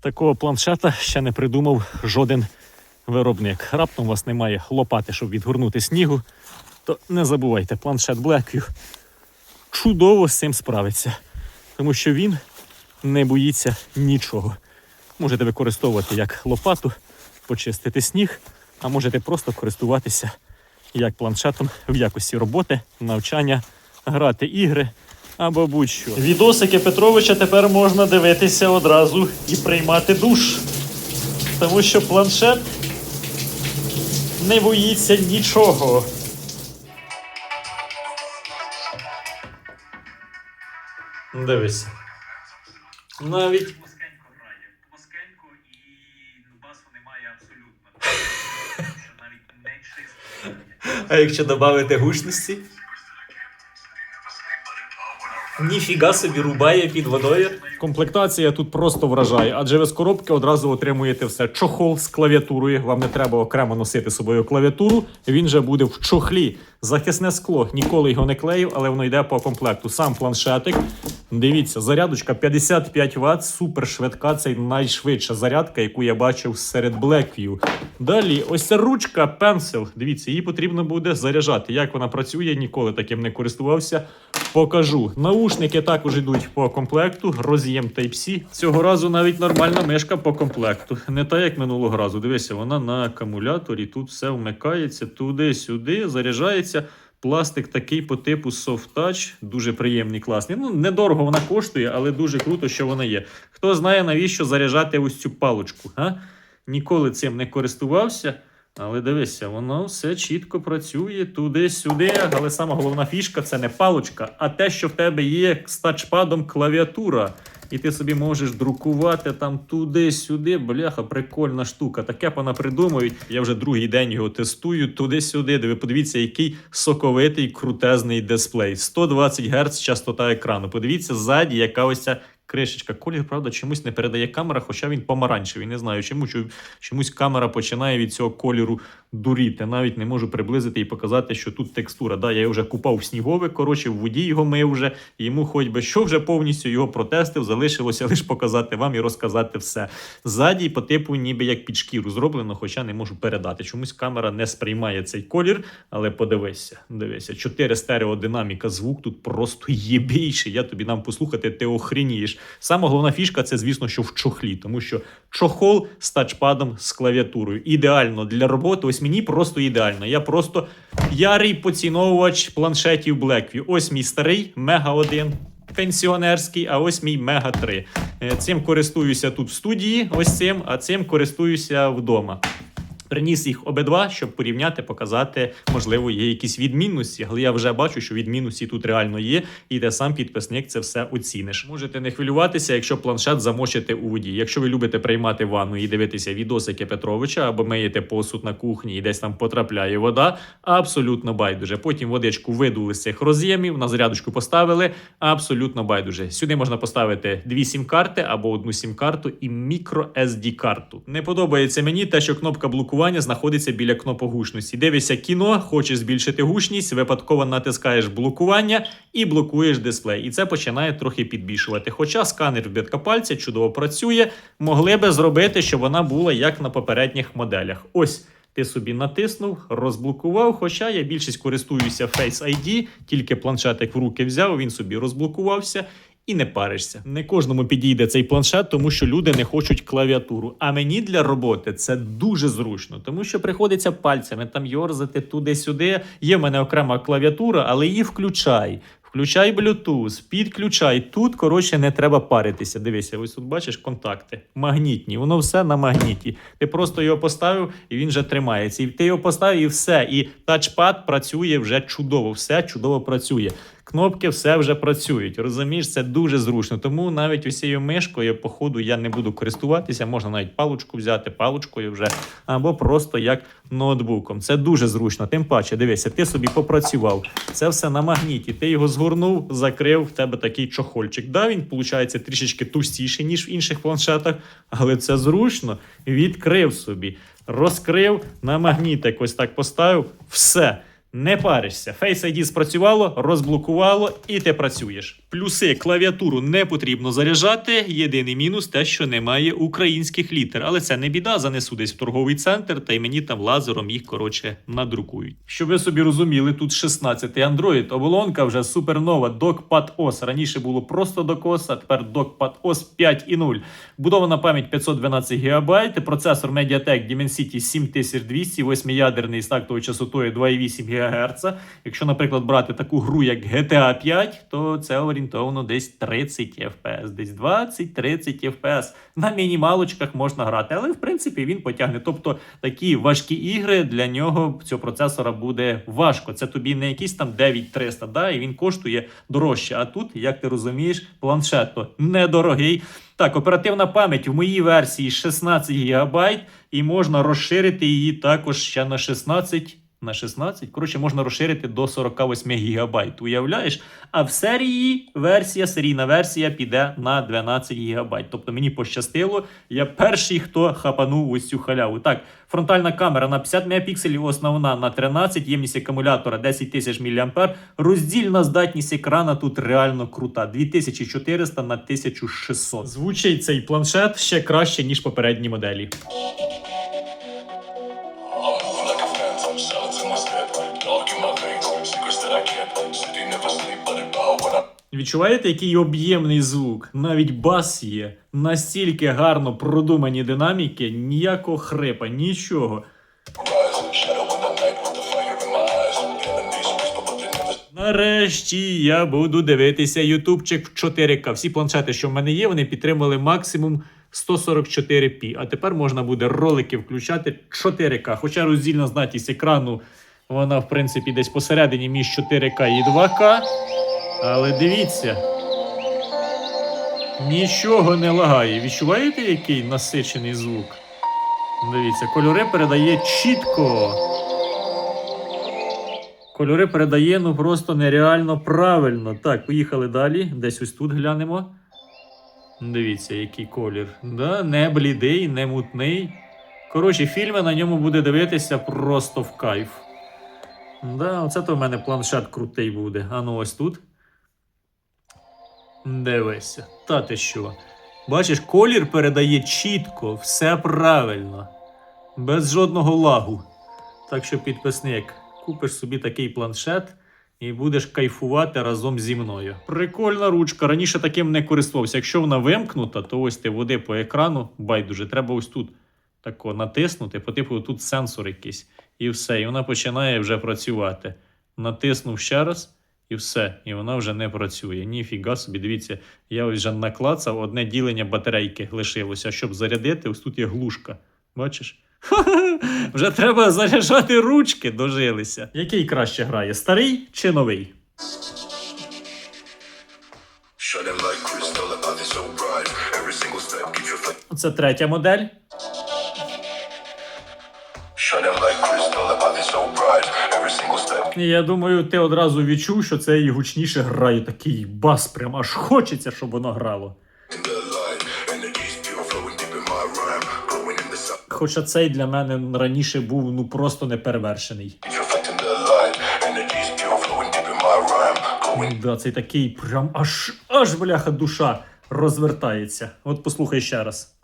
Такого планшета ще не придумав жоден виробник. Раптом у вас немає лопати, щоб відгорнути снігу, то не забувайте, планшет Blackview чудово з цим справиться, тому що він не боїться нічого. Можете використовувати як лопату, почистити сніг, а можете просто користуватися як планшетом в якості роботи, навчання, грати ігри або будь-що. Відосики Петровича тепер можна дивитися одразу і приймати душ. Тому що планшет не боїться нічого. Дивись. Навіть Плоскенько грає. Плоскенько і басу немає абсолютно. Що навіть не. А якщо додати гучності? Ніфіга собі рубає під водою. Комплектація тут просто вражає, адже ви з коробки одразу отримуєте все. Чохол з клавіатурою. Вам не треба окремо носити собою клавіатуру. Він же буде в чохлі. Захисне скло. Ніколи його не клеїв, але воно йде по комплекту. Сам планшетик. Дивіться, зарядочка 55 Вт, супер швидка. Це найшвидша зарядка, яку я бачив серед Blackview. Далі, ось ця ручка пенсил. Дивіться, її потрібно буде заряджати. Як вона працює, ніколи таким не користувався. Покажу. Наушники також йдуть по комплекту. Роз'єм Type-C. Цього разу навіть нормальна мишка по комплекту. Не та як минулого разу. Дивися, вона на акумуляторі. Тут все вмикається туди-сюди, заряджається. Пластик такий по типу Soft Touch, дуже приємний, класний. Ну, недорого вона коштує, але дуже круто, що вона є. Хто знає, навіщо заряджати ось цю паличку? А? Ніколи цим не користувався. Але дивися, воно все чітко працює туди-сюди. Але сама головна фішка це не паличка, а те, що в тебе є з тачпадом клавіатура. І ти собі можеш друкувати там туди-сюди. Бляха, прикольна штука. Таке вона придумують. Я вже другий день його тестую туди-сюди. Де ви подивіться, який соковитий крутезний дисплей. 120 Гц частота екрану. Подивіться ззаді, яка ось ця кришечка. Колір, правда, чомусь не передає камера, хоча він помаранчевий. Не знаю чому. Чомусь камера починає від цього кольору дуріти. Навіть не можу приблизити і показати, що тут текстура. Да, я вже купав в сніговик, коротше, в воді його мив вже. Йому хоч би що вже повністю його протестив, залишилося лише показати вам і розказати все. Ззаді по типу, ніби як під шкіру зроблено, хоча не можу передати. Чомусь камера не сприймає цей колір, але подивися, дивися, чотири стереодинаміка, звук тут просто є більший. Я тобі дам послухати, ти охренієш. Сама головна фішка це, звісно, що в чохлі, тому що чохол з тачпадом з клавіатурою. Ідеально для роботи. Ось мені просто ідеально. Я просто ярий поціновувач планшетів Blackview. Ось мій старий Мега 1 пенсіонерський, а ось мій Мега 3. Е, Цим користуюся тут в студії, ось цим, а цим користуюся вдома. Приніс їх обидва, щоб порівняти, показати, можливо, є якісь відмінності, але я вже бачу, що відмінності тут реально є, і ти сам підписник це все оціниш. Можете не хвилюватися, якщо планшет замочите у воді. Якщо ви любите приймати ванну і дивитися відосики Петровича або миєте посуд на кухні і десь там потрапляє вода, абсолютно байдуже. Потім водичку видули з цих роз'ємів, на зарядочку поставили. Абсолютно байдуже. Сюди можна поставити дві сім-карти або одну сім-карту і мікро SD карту. Не подобається мені те, що кнопка блокування знаходиться біля кнопок гучності. Дивишся кіно, хочеш збільшити гучність, випадково натискаєш блокування і блокуєш дисплей. І це починає трохи підбільшувати. Хоча сканер відбитка пальця чудово працює, могли би зробити, щоб вона була як на попередніх моделях. Ось. Ти собі натиснув, розблокував. Хоча я більшість користуюся Face ID, тільки планшетик в руки взяв, він собі розблокувався і не паришся. Не кожному підійде цей планшет, тому що люди не хочуть клавіатуру. А мені для роботи це дуже зручно, тому що приходиться пальцями там йорзати туди-сюди. Є в мене окрема клавіатура, але її включай. Включай Bluetooth, підключай. Тут, коротше, не треба паритися. Дивися, ось тут бачиш контакти. Магнітні. Воно все на магніті. Ти просто його поставив і він вже тримається. І ти його поставив і все. І тачпад працює вже чудово. Все чудово працює. Кнопки все вже працюють. Розумієш, це дуже зручно. Тому навіть усією мишкою, по ходу, я не буду користуватися. Можна навіть паличку взяти, паличкою вже, або просто як ноутбуком. Це дуже зручно. Тим паче, дивися, ти собі попрацював. Це все на магніті. Ти його згорнув, закрив, в тебе такий чохольчик. Да, він виходить трішечки товстіший, ніж в інших планшетах, але це зручно. Відкрив собі, розкрив на магнітик, ось так поставив. Все. Не паришся. Face ID спрацювало, розблокувало, і ти працюєш. Плюси клавіатуру не потрібно заряджати. Єдиний мінус те, що немає українських літер. Але це не біда, занесу десь в торговий центр, та й мені там лазером їх коротше надрукують. Щоб ви собі розуміли, тут 16-й Android, оболонка вже супернова, DocPad OS. Раніше було просто DocOS, а тепер DocPad OS 5.0. Будована пам'ять 512 ГБ, процесор MediaTek Dimensity 7200, 8-ядерний з тактовою частотою 2,8 ГГц. Якщо, наприклад, брати таку гру, як GTA 5, то це орієнтовно десь 30 FPS, десь 20-30 FPS. На мінімалочках можна грати, але в принципі він потягне. Тобто такі важкі ігри для нього цього процесора буде важко. Це тобі не якийсь там 9300, да, і він коштує дорожче. А тут, як ти розумієш, планшет то недорогий. Так, оперативна пам'ять в моїй версії 16 ГБ, і можна розширити її також ще на 16. На 16, коротше, можна розширити до 48 ГБ. Уявляєш? А в серії версія, серійна версія піде на 12 ГБ. Тобто мені пощастило, я перший, хто хапанув ось цю халяву. Так, фронтальна камера на 50 мегапікселів, основна на 13, ємність акумулятора 10 тисяч мА. Роздільна здатність екрана тут реально крута. 2400 на 1600. Звучить цей планшет ще краще, ніж попередні моделі. Відчуваєте, який об'ємний звук? Навіть бас є. Настільки гарно продумані динаміки, ніякого хрипа, нічого. Нарешті я буду дивитися ютубчик в 4К. Всі планшети, що в мене є, вони підтримали максимум 144p. А тепер можна буде ролики включати 4К. Хоча роздільна здатність екрану, вона, в принципі, десь посередині між 4К і 2К. Але дивіться. Нічого не лагає. Відчуваєте, який насичений звук? Дивіться, кольори передає чітко. Кольори передає ну просто нереально правильно. Так, поїхали далі. Десь ось тут глянемо. Дивіться, який колір. Да, не блідий, не мутний. Коротше, фільми на ньому буде дивитися просто в кайф. Да, оце то в мене планшет крутий буде. А ну ось тут. Дивися. Та ти що? Бачиш, колір передає чітко, все правильно. Без жодного лагу. Так що, підписник, купиш собі такий планшет і будеш кайфувати разом зі мною. Прикольна ручка. Раніше таким не користувався. Якщо вона вимкнута, то ось ти води по екрану, байдуже, треба ось тут тако натиснути, по типу тут сенсор якийсь. І все. І вона починає вже працювати. Натиснув ще раз. І все, і вона вже не працює. Ніфіга собі, дивіться, я ось вже наклацав, одне ділення батарейки лишилося. Щоб зарядити, ось тут є глушка. Бачиш? Вже треба заряджати ручки, дожилися. Який краще грає, старий чи новий? shining like crystal, single я думаю, ти одразу відчув, що це і гучніше грає такий бас, прям аж хочеться, щоб воно грало. Хоча цей для мене раніше був ну просто неперевершений. Да, цей такий прям аж аж бляха душа розвертається. От послухай ще раз.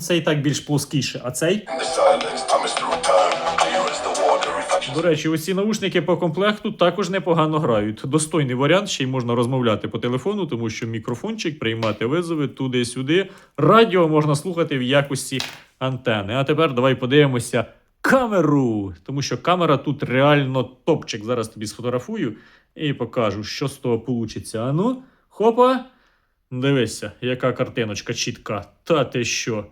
Цей так більш плоскіше, а цей. До речі, оці наушники по комплекту також непогано грають. Достойний варіант, ще й можна розмовляти по телефону, тому що мікрофончик, приймати визови туди-сюди. Радіо можна слухати в якості антени. А тепер давай подивимося камеру. Тому що камера тут реально топчик. Зараз тобі сфотографую і покажу, що з того вийде. А ну, хопа. Дивися, яка картиночка чітка. Та ти що?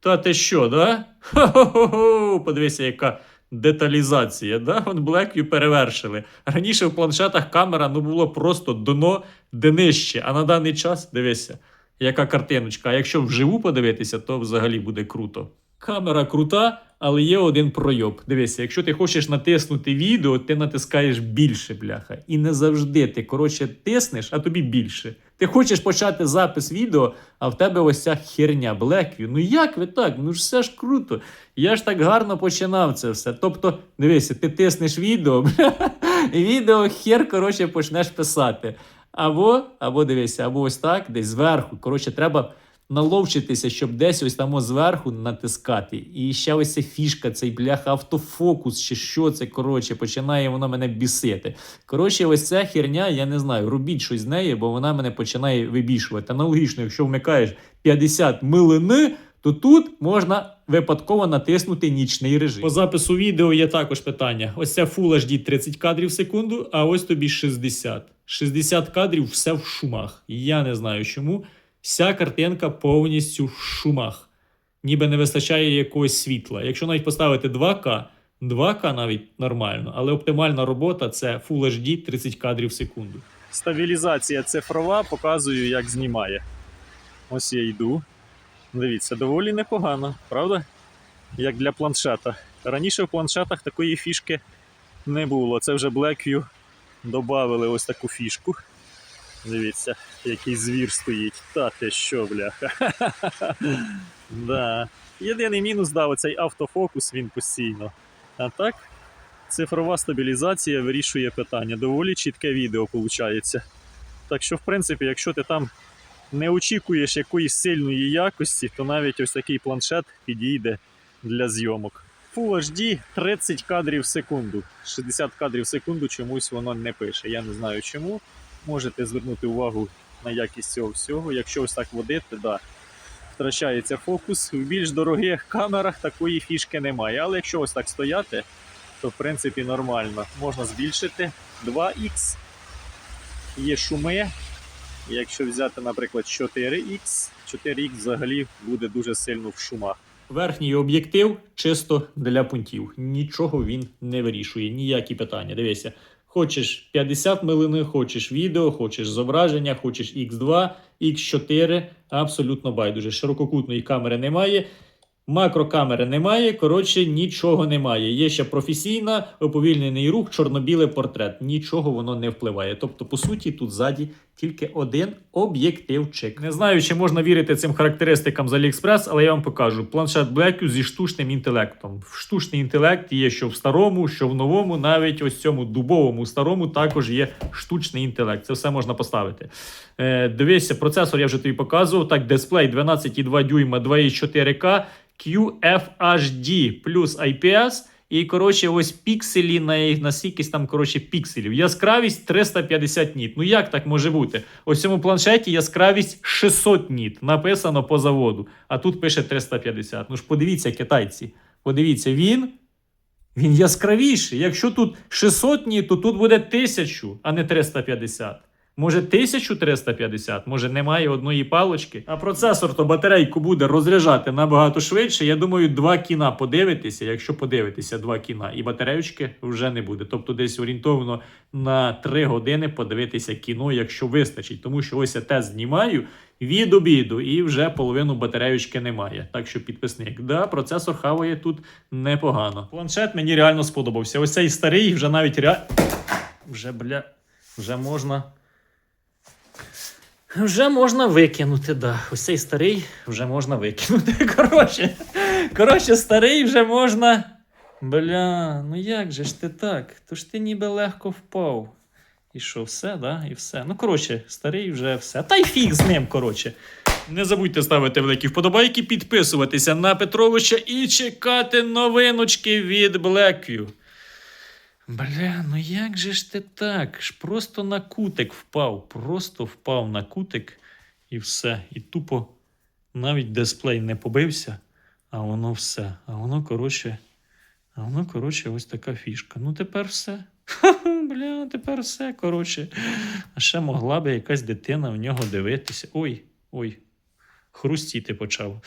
Та ти що, да? Хо-хо-хо! Подивися, яка деталізація. Да? От Blackview перевершили. Раніше в планшетах камера ну, було просто дно днище. А на даний час дивися, яка картиночка. А якщо вживу подивитися, то взагалі буде круто. Камера крута, але є один пройоб. Дивися, якщо ти хочеш натиснути відео, ти натискаєш більше, бляха. І не завжди ти, коротше, тиснеш, а тобі більше. Ти хочеш почати запис відео, а в тебе ось ця херня Blackview. Ну як ви так? Ну ж все ж круто. Я ж так гарно починав це все. Тобто, дивися, ти тиснеш відео, і відео хер, коротше, почнеш писати. Або, або дивися, або ось так, десь зверху. Коротше, треба наловчитися, щоб десь ось там зверху натискати. І ще ось ця фішка, цей бляха автофокус, чи що це, коротше, починає воно мене бісити. Коротше, ось ця херня, я не знаю, робіть щось з нею, бо вона мене починає вибішувати. Аналогічно, якщо вмикаєш 50 милини, то тут можна випадково натиснути нічний режим. По запису відео є також питання. Ось це Full HD 30 кадрів в секунду, а ось тобі 60. 60 кадрів все в шумах. Я не знаю чому. Вся картинка повністю в шумах. Ніби не вистачає якогось світла. Якщо навіть поставити 2К, 2К навіть нормально, але оптимальна робота це Full HD 30 кадрів в секунду. Стабілізація цифрова показую, як знімає. Ось я йду. Дивіться, доволі непогано, правда? Як для планшета. Раніше в планшетах такої фішки не було. Це вже Blackview додали ось таку фішку. Дивіться, який звір стоїть. Та ти що, бляха. да. Єдиний мінус, да, оцей автофокус він постійно. А так, цифрова стабілізація вирішує питання. Доволі чітке відео виходить. Так що, в принципі, якщо ти там не очікуєш якоїсь сильної якості, то навіть ось такий планшет підійде для зйомок. Full HD 30 кадрів в секунду. 60 кадрів в секунду чомусь воно не пише. Я не знаю чому. Можете звернути увагу на якість цього всього. Якщо ось так водити, да, втрачається фокус. В більш дорогих камерах такої фішки немає. Але якщо ось так стояти, то в принципі нормально. Можна збільшити 2х. Є шуми. Якщо взяти, наприклад, 4х, 4х взагалі буде дуже сильно в шумах. Верхній об'єктив чисто для пунктів. Нічого він не вирішує, ніякі питання. Дивися, хочеш 50 милини, хочеш відео, хочеш зображення, хочеш X2, X4, абсолютно байдуже. Ширококутної камери немає. Макрокамери немає, коротше, нічого немає. Є ще професійна, уповільнений рух, чорно-білий портрет. Нічого воно не впливає. Тобто, по суті, тут ззаді тільки один об'єктивчик. Не знаю, чи можна вірити цим характеристикам з AliExpress, але я вам покажу. Планшет Blackview зі штучним інтелектом. Штучний інтелект є що в старому, що в новому, навіть ось цьому дубовому старому також є штучний інтелект. Це все можна поставити. Е, дивися, процесор я вже тобі показував. Так, дисплей 12,2 дюйма, 2,4К, QFHD плюс IPS. І, коротше, ось пікселі на, на скількись там, коротше, пікселів. Яскравість 350 ніт. Ну як так може бути? Ось цьому планшеті яскравість 600 ніт. Написано по заводу. А тут пише 350. Ну ж подивіться, китайці. Подивіться, він. Він яскравіший. Якщо тут 600 ніт, то тут буде 1000, а не 350. Може 1350, може немає одної палочки. А процесор то батарейку буде розряджати набагато швидше. Я думаю, два кіна подивитися. Якщо подивитися два кіна, і батареючки вже не буде. Тобто десь орієнтовно на 3 години подивитися кіно, якщо вистачить. Тому що ось я тест знімаю від обіду, і вже половину батареючки немає. Так що підписник, да, процесор хаває тут непогано. Планшет мені реально сподобався. Ось цей старий вже навіть ре... вже бля, вже можна. Вже можна викинути, да. Ось цей старий вже можна викинути. Коротше, коротше, старий вже можна. Бля, ну як же ж ти так? То ж ти ніби легко впав. І що, все, да? І все. Ну, коротше, старий вже все. Та й фіг з ним, коротше. Не забудьте ставити великі вподобайки, підписуватися на Петровича і чекати новиночки від Blackview. Бля, ну як же ж ти так? Ж просто на кутик впав, просто впав на кутик і все. І тупо навіть дисплей не побився, а воно все. А воно, коротше, а воно, коротше, ось така фішка. Ну тепер все. Бля, тепер все, коротше. А ще могла би якась дитина в нього дивитися. Ой, ой, хрустіти почав.